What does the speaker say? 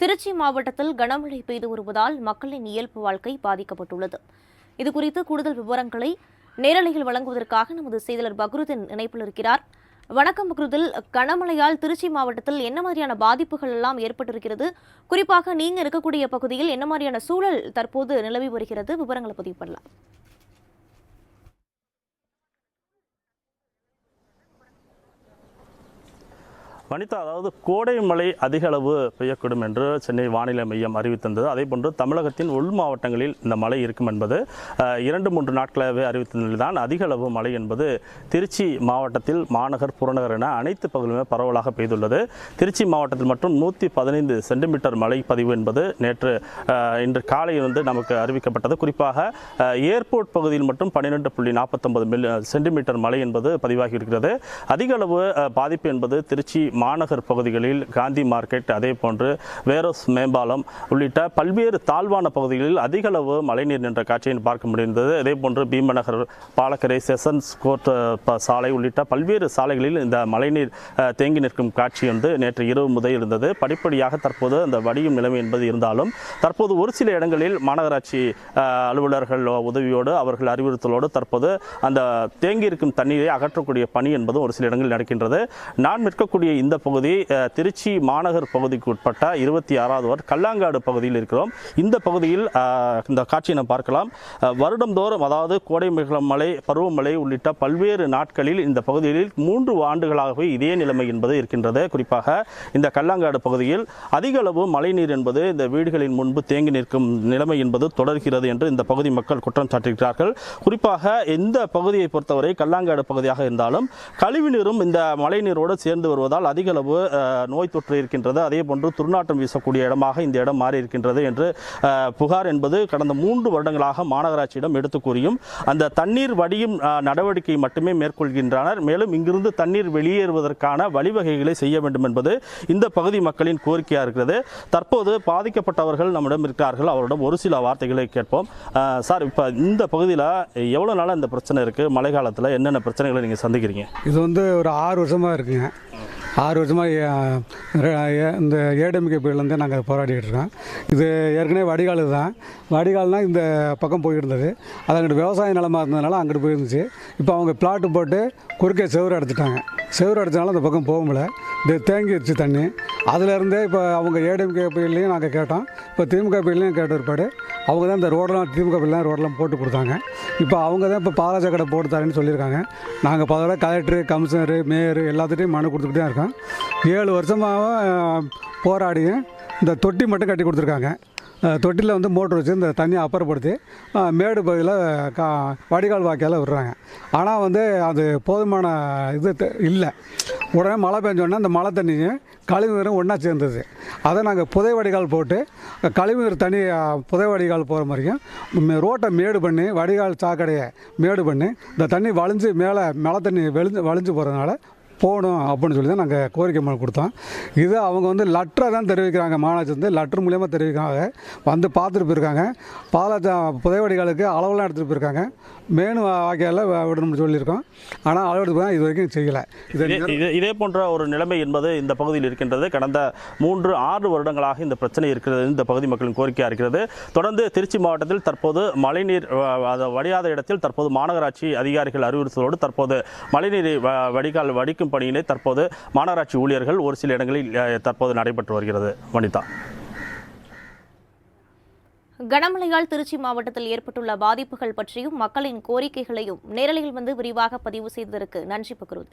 திருச்சி மாவட்டத்தில் கனமழை பெய்து வருவதால் மக்களின் இயல்பு வாழ்க்கை பாதிக்கப்பட்டுள்ளது. இதுகுறித்து கூடுதல் விவரங்களை நேரலையில் வழங்குவதற்காக நமது செய்தியாளர் பக்ருதின் இணைப்பில் இருக்கிறார். வணக்கம் பக்ருதில் கனமழையால் திருச்சி மாவட்டத்தில் என்ன மாதிரியான பாதிப்புகள் எல்லாம் ஏற்பட்டிருக்கிறது? குறிப்பாக நீங்க இருக்கக்கூடிய பகுதியில் என்ன மாதிரியான சூழல் தற்போது நிலவி வருகிறது? விவரங்களை பதிவு பண்ணலாம். வனிதா அதாவது கோடை மழை அதிக அளவு பெய்யக்கூடும் என்று சென்னை வானிலை மையம் அறிவித்திருந்தது. அதேபோன்று தமிழகத்தின் உள் மாவட்டங்களில் இந்த மழை இருக்கும் என்பது இரண்டு மூன்று நாட்களாகவே அறிவித்த தான் அதிக அளவு மழை என்பது திருச்சி மாவட்டத்தில் மாநகர் புறநகர் என அனைத்து பகுதிகளுமே பரவலாக பெய்துள்ளது. திருச்சி மாவட்டத்தில் மட்டும் நூற்றி பதினைந்து சென்டிமீட்டர் மழை பதிவு என்பது நேற்று இன்று காலை வந்து நமக்கு அறிவிக்கப்பட்டது. குறிப்பாக ஏர்போர்ட் பகுதியில் மட்டும் பன்னிரெண்டு புள்ளி நாற்பத்தொன்பது மில்லி சென்டிமீட்டர் மழை என்பது பதிவாகி இருக்கிறது அதிக அளவு பாதிப்பு என்பது திருச்சி மாநகர் பகுதிகளில் காந்தி மார்க்கெட் அதே போன்று வேரோஸ் மேம்பாலம் உள்ளிட்ட பல்வேறு தாழ்வான பகுதிகளில் அதிக அளவு மழைநீர் நின்ற காட்சியை பார்க்க முடிந்தது. அதே போன்று பீமநகர் பாலக்கரை செசன்ஸ் கோர்ட் சாலை உள்ளிட்ட பல்வேறு சாலைகளில் இந்த மழைநீர் தேங்கி நிற்கும் காட்சி வந்து நேற்று இரவு முதல் இருந்தது. படிப்படியாக தற்போது அந்த வடியும் நிலைமை என்பது இருந்தாலும் தற்போது ஒரு சில இடங்களில் மாநகராட்சி அலுவலர்கள் உதவியோடு அவர்கள் அறிவுறுத்தலோடு தற்போது அந்த தேங்கி இருக்கும் தண்ணீரை அகற்றக்கூடிய பணி என்பதும் ஒரு சில இடங்களில் நடக்கின்றது. நான் நிற்கக்கூடிய இந்த இந்த பகுதி திருச்சி மாநகர் பகுதிக்கு உட்பட்ட இருபத்தி ஆறாவது வார்டு கல்லாங்காடு பகுதியில் இருக்கிறோம். இந்த பகுதியில் இந்த காட்சியை நாம் பார்க்கலாம். வருடந்தோறும் அதாவது கோடை மிக மழை பருவமழை உள்ளிட்ட பல்வேறு நாட்களில் இந்த பகுதிகளில் மூன்று ஆண்டுகளாகவே இதே நிலைமை என்பது இருக்கின்றது. குறிப்பாக இந்த கல்லாங்காடு பகுதியில் அதிக அளவு மழைநீர் என்பது இந்த வீடுகளின் முன்பு தேங்கி நிற்கும் நிலைமை என்பது தொடர்கிறது என்று இந்த பகுதி மக்கள் குற்றம் சாட்டுகிறார்கள். குறிப்பாக இந்த பகுதியை பொறுத்தவரை கல்லாங்காடு பகுதியாக இருந்தாலும் கழிவுநீரும் இந்த மழைநீரோடு சேர்ந்து வருவதால் அதிக அளவு நோய் தொற்று இருக்கின்றது. அதே போன்று துர்நாற்றம் வீசக்கூடிய இடமாக இந்த இடம் மாறி இருக்கின்றது என்று புகார் என்பது கடந்த மூன்று வருடங்களாக மாநகராட்சியிடம் எடுத்து கூறியும் அந்த தண்ணீர் வடியும் நடவடிக்கை மட்டுமே மேற்கொள்கின்றனர். மேலும் இங்கிருந்து தண்ணீர் வெளியேறுவதற்கான வழிவகைகளை செய்ய வேண்டும் என்பது இந்த பகுதி மக்களின் கோரிக்கையாக இருக்கிறது. தற்போது பாதிக்கப்பட்டவர்கள் நம்மிடம் இருக்கிறார்கள். அவரிடம் ஒரு சில வார்த்தைகளை கேட்போம். சார் இப்போ இந்த பகுதியில் எவ்வளோ நாளாக இந்த பிரச்சனை இருக்குது மழை காலத்தில் என்னென்ன பிரச்சனைகளை நீங்கள் சந்திக்கிறீங்க? இது வந்து ஒரு ஆறு வருஷமாக இருக்குங்க. ஆறு வருஷமாக இந்த ஏடிஎம்கே புயலேருந்து நாங்கள் போராடிக்கிட்டு இருக்கோம் இது ஏற்கனவே வடிகால் தான் வடிகால்னால் இந்த பக்கம் போயிருந்தது. அது அங்கிட்டு விவசாய நிலமாக இருந்ததுனால அங்கிட்டு போயிருந்துச்சு. இப்போ அவங்க பிளாட்டு போட்டு குறுக்கே செவரு அடைச்சிட்டாங்க. செவரு அடைச்சனால அந்த பக்கம் போக முடியல. இது தேங்கிடுச்சு தண்ணி. அதுலேருந்தே இப்போ அவங்க ஏடிஎம்கே புயல்லையும் நாங்கள் கேட்டோம். இப்போ திமுக புயல்லையும் கேட்ட பிற்பாடு அவங்க தான் இந்த ரோடெல்லாம் திமுக பிள்ளை ரோடெல்லாம் போட்டு கொடுத்தாங்க. இப்போ அவங்க தான் இப்போ பாலாஜா கடை போட்டு தரேன்னு சொல்லியிருக்காங்க. நாங்கள் பல கலெக்டரு கமிஷனரு மேயரு எல்லாத்துட்டையும் மனு கொடுத்துக்கிட்டே இருக்கோம். ஏழு வருஷமாக போராடியும் இந்த தொட்டி மட்டும் கட்டி கொடுத்துருக்காங்க. தொட்டியில் வந்து மோட்ரு வச்சு இந்த தண்ணியை அப்புறப்படுத்தி மேடு பகுதியில் கா வடிகால் வாக்கியால் விடுறாங்க. ஆனால் வந்து அது போதுமான இது இல்லை. உடனே மழை பெஞ்சோடனே அந்த மழை தண்ணியும் கழிவு நீரும் ஒன்றா சேர்ந்தது. அதை நாங்கள் புதை வடிகால் போட்டு கழிவு நீர் தண்ணி புதை வடிகால் போகிற மாதிரியும் ரோட்டை மேடு பண்ணி வடிகால் சாக்கடையை மேடு பண்ணி இந்த தண்ணி வழிஞ்சு மேலே மழை தண்ணி வெளிஞ்சு வழிஞ்சு போகிறதுனால போகணும் அப்படின்னு சொல்லி தான் நாங்கள் கோரிக்கை மனு கொடுத்தோம். இது அவங்க வந்து லெட்டரை தான் தெரிவிக்கிறாங்க. மாநகராட்சி வந்து லெட்டர் மூலியமாக தெரிவிக்கிறாங்க. வந்து பார்த்துட்டு போயிருக்காங்க. பாலாஜா புதைவடிகளுக்கு அளவெல்லாம் எடுத்துகிட்டு போயிருக்காங்க. மேனு வாக்கியால் விடணும்னு சொல்லியிருக்கோம். ஆனால் அளவெடுத்து போய் இது வரைக்கும் செய்யலை இது இதே- போன்ற ஒரு நிலைமை என்பது இந்த பகுதியில் இருக்கின்றது. கடந்த மூன்று ஆறு வருடங்களாக இந்த பிரச்சனை இருக்கிறது. இந்த பகுதி மக்களின் கோரிக்கையாக இருக்கிறது. தொடர்ந்து திருச்சி மாவட்டத்தில் தற்போது மழைநீர் வடியாத இடத்தில் தற்போது மாநகராட்சி அதிகாரிகள் அறிவுறுத்தலோடு தற்போது மழைநீரை வடிகால் வடிக்கும் பணியினை தற்போது மாநகராட்சி ஊழியர்கள் ஒரு சில இடங்களில் தற்போது நடைபெற்று வருகிறது. வனிதா. கனமழையால் திருச்சி மாவட்டத்தில் ஏற்பட்டுள்ள பாதிப்புகள் பற்றியும் மக்களின் கோரிக்கைகளையும் நேரலையில் வந்து விரிவாக பதிவு செய்ததற்கு நன்றி பகிர்வு